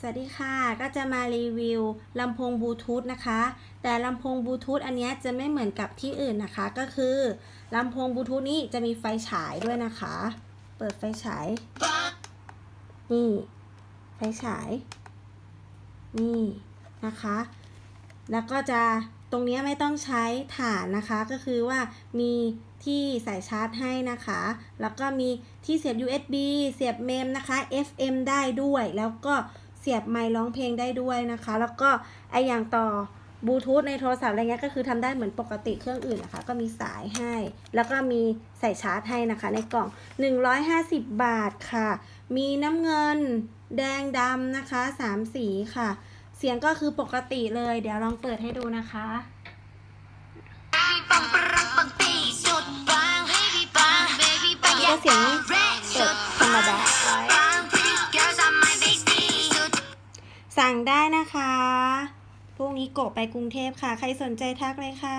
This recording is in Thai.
สวัสดีค่ะ ก็จะมารีวิวลำโพงบลูทูธนะคะ แต่ลำโพงบลูทูธอันนี้จะไม่เหมือนกับที่อื่นนะคะ ก็คือลำโพงบลูทูธนี้จะมีไฟฉายด้วยนะคะ เปิดไฟฉาย นี่ ไฟฉาย นี่นะคะ แล้วก็จะตรงนี้ไม่ต้องใช้ฐานนะคะ ก็คือว่ามีที่สายชาร์จให้นะคะ แล้วก็มีที่เสียบ USB เสียบเมมนะคะ FM ได้ด้วย แล้วก็ สียบไมค์ร้องเพลงได้ด้วยนะคะ แล้วก็ไออย่างต่อบลูทูธในโทรศัพท์อะไรเงี้ยก็คือทำได้เหมือนปกติเครื่องอื่นนะคะ ก็มีสายให้ แล้วก็มีใส่ชาร์จให้นะคะ ในกล่อง 150 บาทค่ะ มีน้ำเงิน แดงดำนะคะสามสีค่ะ เสียงก็คือปกติเลย เดี๋ยวลองเปิดให้ดูนะคะปังปรังปังปีสุดปังให้พี่ปัง baby ปังก็เสียง สั่งได้นะคะ พรุ่งนี้โกะไปกรุงเทพค่ะ ใครสนใจทักเลยค่ะ